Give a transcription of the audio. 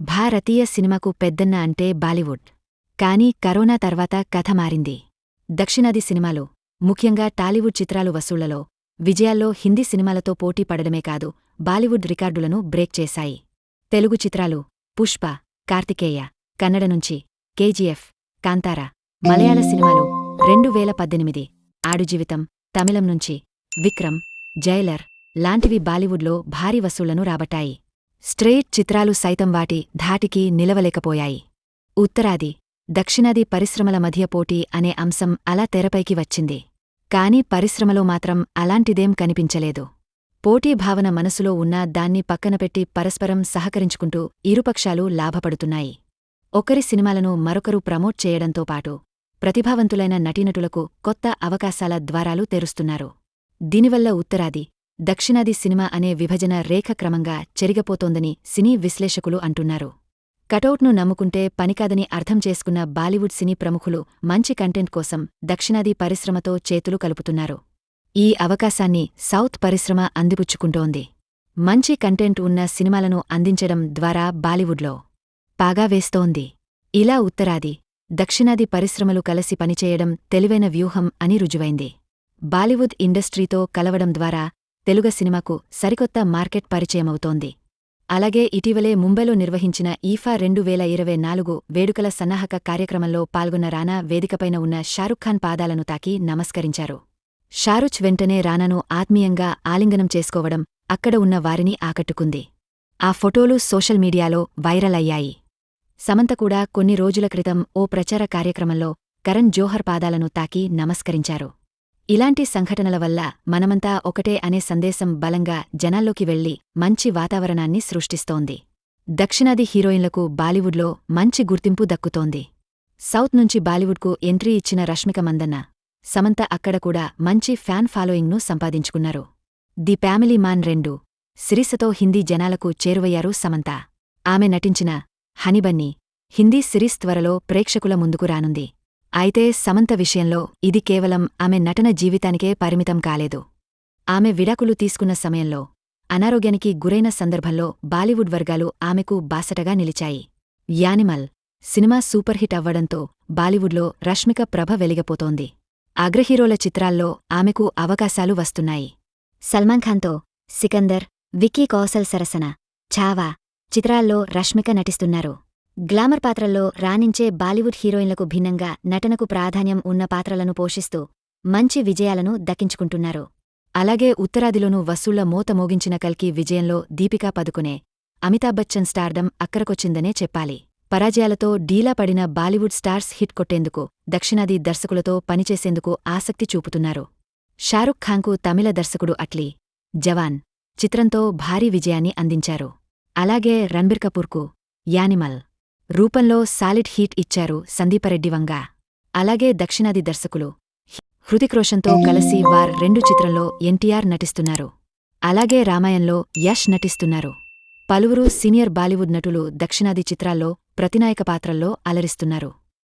భారతీయ సినిమాకు పెద్దన్న అంటే బాలీవుడ్. కానీ కరోనా తర్వాత కథ మారింది. దక్షిణాది సినిమాలు ముఖ్యంగా టాలీవుడ్ చిత్రాలు వసూళ్ళలో విజయాల్లో హిందీ సినిమాలతో పోటీ పడడమే కాదు బాలీవుడ్ రికార్డులను బ్రేక్ చేశాయి. తెలుగు చిత్రాలు పుష్ప కార్తికేయ కన్నడ నుంచి కేజీఎఫ్ కాంతారా మలయాళ సినిమాలు రెండు వేల పద్దెనిమిది ఆడుజీవితం తమిళం నుంచి విక్రమ్ జైలర్ లాంటివి బాలీవుడ్లో భారీ వసూళ్ళను రాబట్టాయి. స్ట్రెయిట్ చిత్రాలు సైతం వాటి ధాటికి నిలవలేకపోయాయి. ఉత్తరాది దక్షిణాది పరిశ్రమల మధ్య పోటీ అనే అంశం అలా తెరపైకి వచ్చింది. కాని పరిశ్రమలో మాత్రం అలాంటిదేం కనిపించలేదు. పోటీ భావన మనసులో ఉన్నా దాన్ని పక్కనపెట్టి పరస్పరం సహకరించుకుంటూ ఇరుపక్షాలు లాభపడుతున్నాయి. ఒకరి సినిమాలను మరొకరు ప్రమోట్ చేయడంతో పాటు ప్రతిభావంతులైన నటీనటులకు కొత్త అవకాశాల ద్వారాలు తెరుస్తున్నారు. దీనివల్ల ఉత్తరాది దక్షిణాది సినిమా అనే విభజన రేఖ క్రమంగా చెరిగపోతోందని సినీ విశ్లేషకులు అంటున్నారు. కటౌట్ను నమ్ముకుంటే పనికాదని అర్థం చేసుకున్న బాలీవుడ్ సినీ ప్రముఖులు మంచి కంటెంట్ కోసం దక్షిణాది పరిశ్రమతో చేతులు కలుపుతున్నారు. ఈ అవకాశాన్ని సౌత్ పరిశ్రమ అందిపుచ్చుకుంటోంది. మంచి కంటెంట్ ఉన్న సినిమాలను అందించడం ద్వారా బాలీవుడ్లో పాగా వేస్తోంది. ఇలా ఉత్తరాది దక్షిణాది పరిశ్రమలు కలిసి పనిచేయడం తెలివైన వ్యూహం అని రుజువైంది. బాలీవుడ్ ఇండస్ట్రీతో కలవడం ద్వారా తెలుగు సినిమాకు సరికొత్త మార్కెట్ పరిచయమవుతోంది. అలాగే ఇటీవలే ముంబైలో నిర్వహించిన ఈఫా రెండు వేల ఇరవై నాలుగు వేడుకల సన్నాహక కార్యక్రమంలో పాల్గొన్న రానా వేదికపైన ఉన్న షారుఖ్ పాదాలను తాకి నమస్కరించారు. షారుచ్ వెంటనే రానాను ఆత్మీయంగా ఆలింగనం చేసుకోవడం అక్కడ ఉన్న వారిని ఆకట్టుకుంది. ఆ ఫోటోలు సోషల్ మీడియాలో వైరల్ అయ్యాయి. సమంత కూడా కొన్ని రోజుల క్రితం ఓ ప్రచార కార్యక్రమంలో కరణ్ జోహర్ పాదాలను తాకి నమస్కరించారు. ఇలాంటి సంఘటనల వల్ల మనమంతా ఒకటే అనే సందేశం బలంగా జనాల్లోకి వెళ్ళి మంచి వాతావరణాన్ని సృష్టిస్తోంది. దక్షిణాది హీరోయిన్లకు బాలీవుడ్లో మంచి గుర్తింపు దక్కుతోంది. సౌత్ నుంచి బాలీవుడ్కు ఎంట్రీ ఇచ్చిన రష్మిక మందన్న సమంత అక్కడ కూడా మంచి ఫ్యాన్ ఫాలోయింగ్ను సంపాదించుకున్నారు. ది ఫ్యామిలీ మాన్ రెండు సిరిసతో హిందీ జనాలకు చేరువయ్యారు సమంత. ఆమె నటించిన హనిబన్నీ హిందీ సిరీస్ త్వరలో ప్రేక్షకుల ముందుకు రానుంది. అయితే సమంత విషయంలో ఇది కేవలం ఆమె నటన జీవితానికే పరిమితం కాలేదు. ఆమె విడాకులు తీసుకున్న సమయంలో అనారోగ్యానికి గురైన సందర్భంలో బాలీవుడ్ వర్గాలు ఆమెకు బాసటగా నిలిచాయి. యానిమల్ సినిమా సూపర్ హిట్ అవ్వడంతో బాలీవుడ్లో రష్మిక ప్రభ వెలిగపోతోంది. అగ్రహీరోల చిత్రాల్లో ఆమెకు అవకాశాలు వస్తున్నాయి. సల్మాన్ ఖాన్తో సికందర్ విక్కీ కౌసల్ సరసన ఛావా చిత్రాల్లో రష్మిక నటిస్తున్నారు. గ్లామర్ పాత్రల్లో రాణించే బాలీవుడ్ హీరోయిన్లకు భిన్నంగా నటనకు ప్రాధాన్యం ఉన్న పాత్రలను పోషిస్తూ మంచి విజయాలను దక్కించుకుంటున్నారు. అలాగే ఉత్తరాదిలోనూ వసూళ్ళ మోత మోగించిన కల్కి విజయంలో దీపికా పదుకునే అమితాబ్ బచ్చన్ స్టార్డం అక్కరకొచ్చిందనే చెప్పాలి. పరాజయాలతో డీలా పడిన బాలీవుడ్ స్టార్స్ హిట్ కొట్టేందుకు దక్షిణాది దర్శకులతో పనిచేసేందుకు ఆసక్తి చూపుతున్నారు. షారుఖ్ ఖాన్కు తమిళ దర్శకుడు అట్లీ జవాన్ చిత్రంతో భారీ విజయాన్ని అందించారు. అలాగే రణ్బీర్ కపూర్కు యానిమల్ రూపంలో సాలిడ్ హీట్ ఇచ్చారు సందీపరెడ్డి వంగ. అలాగే దక్షిణాది దర్శకులు. హృతిక్ రోషన్తో కలిసి వార్ రెండు చిత్రంలో ఎన్టీఆర్ నటిస్తున్నారు. అలాగే రామాయణంలో యష్ నటిస్తున్నారు. పలువురు సీనియర్ బాలీవుడ్ నటులు దక్షిణాది చిత్రాల్లో ప్రతినాయక పాత్రల్లో అలరిస్తున్నారు.